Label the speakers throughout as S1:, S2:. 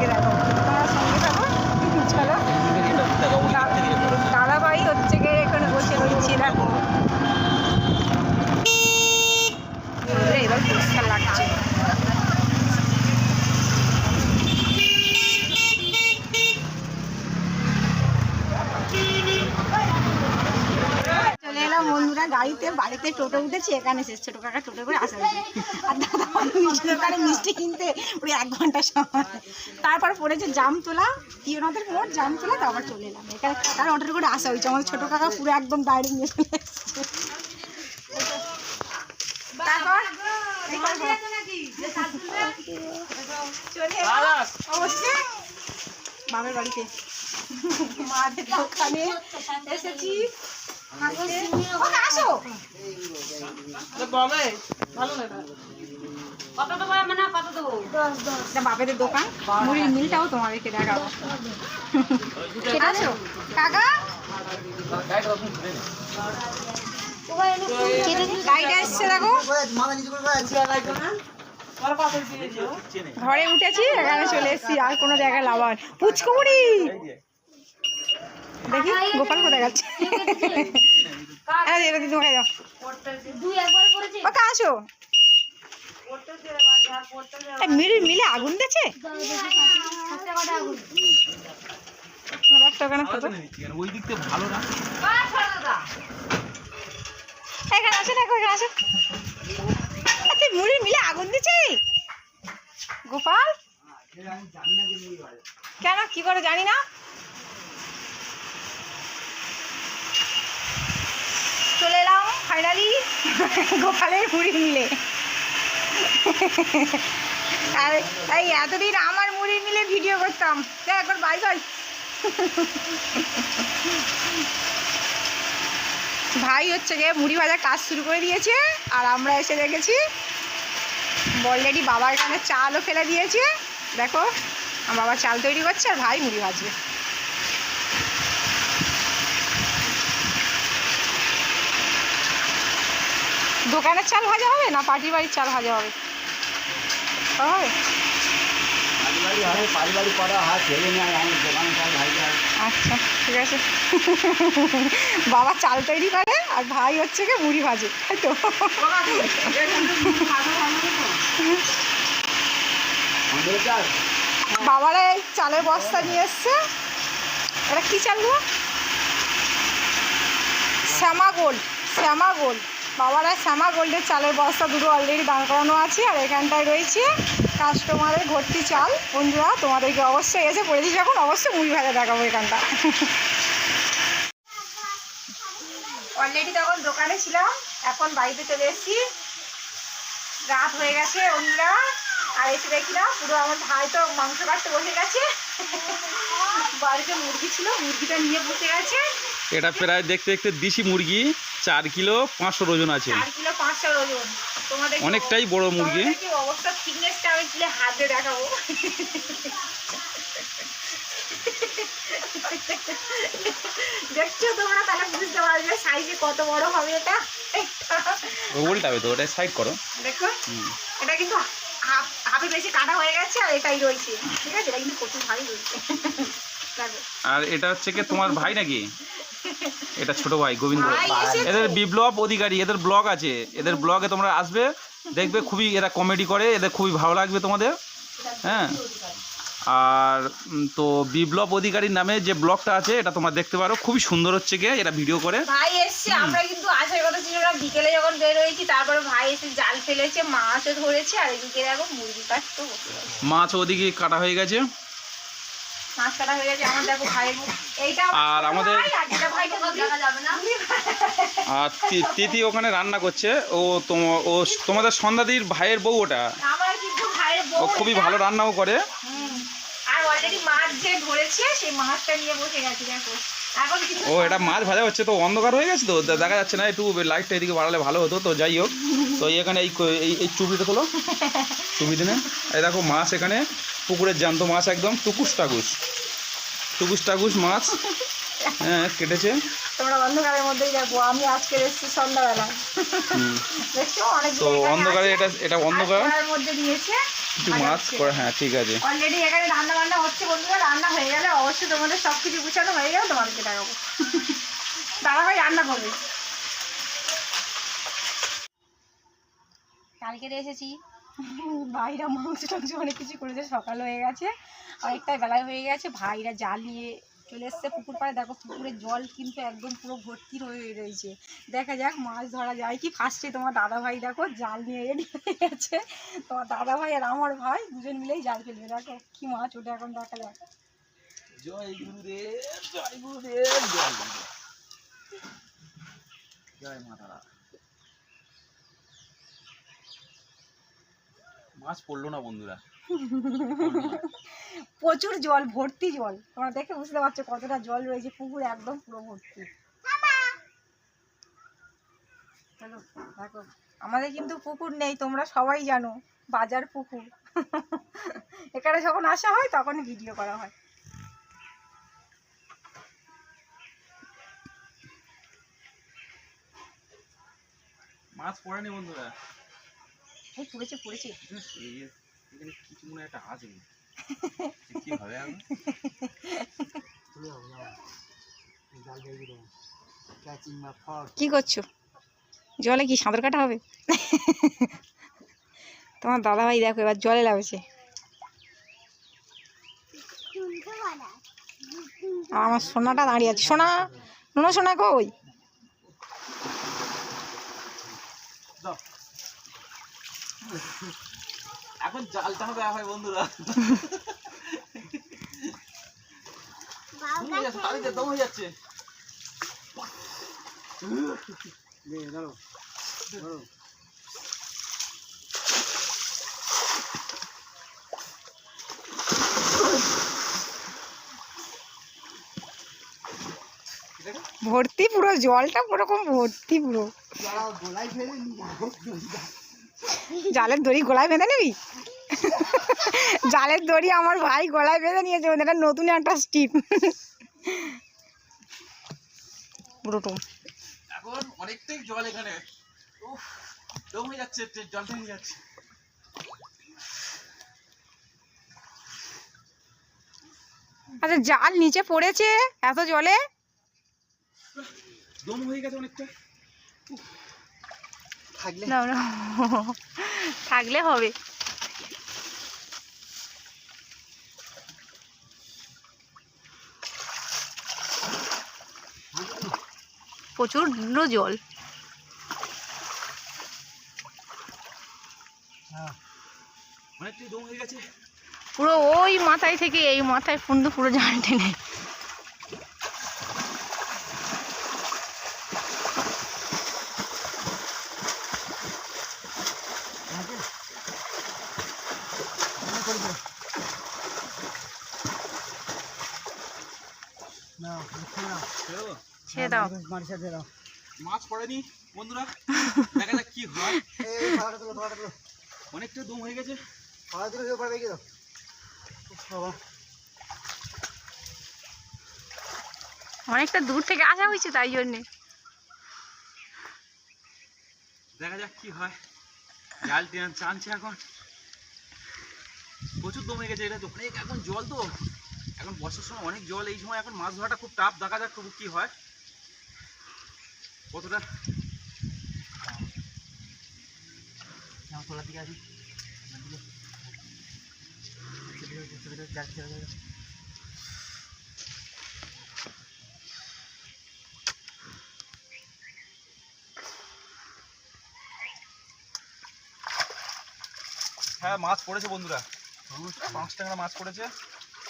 S1: ginagawa. এলাম গাড়িতে, বাড়িতে টোটো উঠেছি, এখানে শেষ ছোটো কাকা টোটো করে আসা আর দাদা মিষ্টি দোকানে মিষ্টি কিনতে ওই এক ঘণ্টা সময়। তারপর পড়েছে জাম তোলা জামতলা পিওনাদের মোড় জামতলা তারপর চলে এলাম। এখানে কাকার অর্ডার করে আসা হয়েছে আমাদের ছোটো কাকা পুরো একদম ডাইরেক্ট নিয়ে চলে তারপর বাবার বাড়িতে। মাদের এসেছি। এটা বাপেদের দোকান। মুড়ির মিলটাও তোমাদেরকে দেখাবো। আসো কাকা? দেখো। ঘরে উঠেছি এখানে চলে এসেছি আর কোনো জায়গায় লাভার পুচকুমুড়ি! দেখি গোপাল কোথায় যাচ্ছে এটা দিদি তোমাকে দাও আসো। এই মিলে মিলে আগুন দিয়েছে? এখানে আসো দেখো এখানে আসো। আচ্ছা মুড়ি মিলে আগুন দিচ্ছে গোপাল? কেন কি করে জানি না। চলে এলাম ফাইনালি গোপালের মুড়ি মিলে আর এই এতদিন আমার মুড়ি মিলে ভিডিও করতাম। একবার বাই বাই। ভাই হচ্ছে গিয়ে মুড়ি ভাজা কাজ শুরু করে দিয়েছে, আর আমরা এসে দেখেছি অলরেডি বাবার এখানে চালও ফেলে দিয়েছে। দেখো, আমার বাবা চাল তৈরি করছে, আর ভাই মুড়ি ভাজবে। দোকানের চাল ভাজা হবে না পার্টির বাড়ির চাল ভাজা হবে? হবে? আচ্ছা ঠিক আছে। বাবা চাল তৈরি করে আর ভাই হচ্ছে কি মুড়ি ভাজে তাই তো? বাবারা এই চালের বস্তা নিয়ে এসছে। এটা কী চাল গো? শ্যামা গোল্ড শ্যামা গোল্ড বাবারা শ্যামা গোল্ডের চালের বস্তা দুটো অলরেডি দাঁড় করানো আছে আর এখানটায় রয়েছে কাস্টমারের ভর্তি চাল। বন্ধুরা, তোমাদেরকে অবশ্যই এসে পড়েছি যখন অবশ্যই মুড়ি ভাজা দেখাবো এখানটা। অলরেডি তখন দোকানে ছিলাম, এখন বাড়িতে চলে এসেছি। রাত হয়ে গেছে অন্যরা আর এসে দেখি না, পুরো আমার ভাই তো মাংস কাটতে বসে গেছে। বাড়িতে মুরগি ছিল, মুরগিটা নিয়ে বসে গেছে।
S2: এটা প্রায় দেখতে দেখতে দেশি মুরগি। চার কিলো পাঁচশো ওজন আছে।
S1: চার কিলো পাঁচশো ওজন তোমাদের
S2: অনেকটাই বড় মুরগি।
S1: অবস্থা? ফিটনেসটা আমি তুলে হাত দেখাবো। দেখছ তোমরা? তাহলে বুঝতে পারবে সাইজে কত বড় হবে এটা।
S2: উল্টাবে তো ওটা সাইড করো।
S1: দেখো এটা কিন্তু হাফ হাফে বেশি কাটা হয়ে গেছে আর এটাই রয়েছে। ঠিক আছে? এটা কিন্তু প্রচুর ভারী রয়েছে।
S2: আর এটা হচ্ছে কি তোমার ভাই নাকি? এটা ছোট ভাই গোবিন্দ। এদের বিপ্লব অধিকারী এদের ব্লগ আছে। এদের ব্লগে তোমরা আসবে দেখবে খুবই এরা কমেডি করে এদের খুবই ভালো লাগবে তোমাদের। হ্যাঁ? আর তো বিপ্লব অধিকারীর নামে যে ব্লগটা আছে এটা তোমরা দেখতে পারো। খুবই সুন্দর হচ্ছে কি এটা ভিডিও করে।
S1: ভাই এসছে। আমরা কিন্তু আসার কথা ছিল না বিকেলে যখন বের হয়েছি তারপরে ভাই এসে জাল ফেলেছে মাছও ধরেছে আর এদিকে দেখো মুরগি কাটতো
S2: মাছ ওদিকে কাটা হয়ে গেছে। আর আমাদের-
S1: আর
S2: তিথি ওখানে রান্না করছে। ও ও তোমাদের সন্ধ্যাদির ভাইয়ের বউ ওটা। ও খুবই ভালো রান্নাও করে। ও এটা মাছ ভাজা হচ্ছে তো অন্ধকার হয়ে গেছে তো দেখা যাচ্ছে না একটু লাইটটা এদিকে বাড়ালে ভালো হতো তো যাই হোক। তো এখানে এই এই এই চুবিটা তোলো। চুবি দিনে এই দেখো মাছ এখানে। পুকুরের জ্যান্ত মাছ একদম টুকুস টাকুস। টুকুস টাকুস মাছ হ্যাঁ কেটেছে।
S1: তোমরা অন্ধকারের মধ্যেই দেখো আমি আজকে এসেছি সন্ধ্যাবেলা।
S2: হুম।
S1: দেখছ? অনেক
S2: তো অন্ধকারে এটা এটা অন্ধকার?
S1: মধ্যে দিয়েছে।
S2: কিছু মাছ করে হ্যাঁ ঠিক আছে।
S1: অলরেডি এখানে রান্না বান্না হচ্ছে বন্ধুরা রান্না হয়ে গেলে অবশ্যই তোমাদের সব কিছু গুছানো হয়ে গেলে তোমাদেরকে দেখাবো। দাদা ভাই রান্না করবে। কালকে এসেছি। ভাইরা মাংস টাংস অনেক কিছু করেছে, সকাল হয়ে গেছে অনেকটা বেলায় হয়ে গেছে, ভাইরা জাল নিয়ে চলে এসছে পুকুর পাড়ে, দেখো পুকুরের জল কিন্তু একদম পুরো ভর্তি হয়ে রয়েছে। দেখা যাক মাছ ধরা যায় কি ফার্স্টে তোমার দাদা ভাই দেখো জাল নিয়ে রেডি হয়ে গেছে। তোমার দাদা ভাই আর আমার ভাই দুজন মিলেই জাল ফেলবে, দেখো কি মাছ ওঠে এখন দেখা যাক
S2: জয় গুরুদেব জয় গুরুদেব জয় গুরুদেব। জয় মা মাছ পড়ল না বন্ধুরা।
S1: প্রচুর জল ভর্তি জল। তোমরা দেখে বুঝতে পারছ কতটা জল রয়েছে পুকুর একদম পুরো ভর্তি। চলো দেখো আমাদের কিন্তু পুকুর নেই তোমরা সবাই জানো বাজার পুকুর। এখানে যখন আসা হয় তখন ভিডিও করা হয়।
S2: মাছ পড়েনি বন্ধুরা।
S1: এই পড়েছে পড়েছে।
S2: এখানে কিছু মনে একটা আছে কি হবে
S1: কি করছ? জলে কি সাঁতার কাটা হবে? তোমার দাদা ভাই দেখো এবার জলে লাগছে আর আমার সোনাটা দাঁড়িয়ে আছে। সোনা নোনা সোনা কই?
S2: এখন জাল টানা দেওয়া হয় বন্ধুরা। দম হয়ে যাচ্ছে,
S1: ভর্তি পুরো জলটা পুরোরকম ভর্তি পুরো। জালের দড়ি গলায় বেঁধে নিবি? জালের দড়ি আমার ভাই গলায় বেঁধে নিয়েছে ওদের একটা নতুন একটা স্টিপ। পুরোটুম
S2: এখন অনেকটাই জল এখানে। উফ, যাচ্ছে জল টেনে যাচ্ছে।
S1: আচ্ছা জাল নিচে পড়েছে এত জলে?
S2: দম হয়ে গেছে অনেকটা।
S1: না, না। থাকলে হবে। প্রচুর জল।
S2: হয়ে।
S1: পুরো ওই মাথায় থেকে এই মাথায় পর্যন্ত পুরো জাল টেনে।
S2: ছেড়ে দেবো?
S1: ছেড়ে দাও।
S2: মাছ পড়েনি বন্ধুরা। দেখা যাক কি হয়। অনেকটা দম হয়ে গেছে।
S1: অনেকটা দূর থেকে আসা হয়েছে তাই জন্যে।
S2: দেখা যাক কি হয়। জাল টেনে টানছে এখন। প্রচুর দমে গেছে এটা তো। অনেক এখন জল তো। এখন বর্ষার সময় অনেক জল এই সময় এখন মাছ ধরাটা খুব টাফ দেখা যাক কি হয়। কতটা? তোলার দিকে আসি। হ্যাঁ মাছ পড়েছে বন্ধুরা। পাঁচ টাকা মাছ পড়েছে।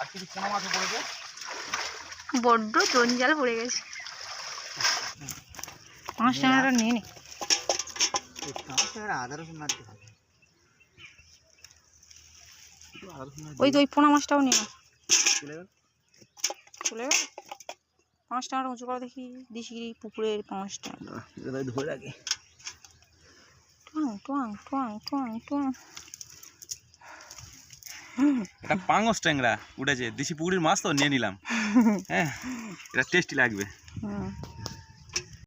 S2: আর কিছু পোনা মাছও পড়েছে?
S1: বড্ড জঞ্জাল পড়ে গেছে। পাঁচ টাকাটা নিয়ে নে। ওই তো ওই পোনা মাছটাও নিয়ে। চলে গেল? পাঁচ টাকাটা উঁচু করে দেখি দিশিগিরি পুকুরের পাঁচ টাকা।
S2: ধরে রাখি।
S1: টুয়াং টুয়াং টুয়াং টুয়াং টুয়াং।
S2: এটা পাঙ্গস ট্যাংরা উঠেছে। দেশি পুকুরির মাছ তো নিয়ে নিলাম। হ্যাঁ এটা টেস্টি লাগবে।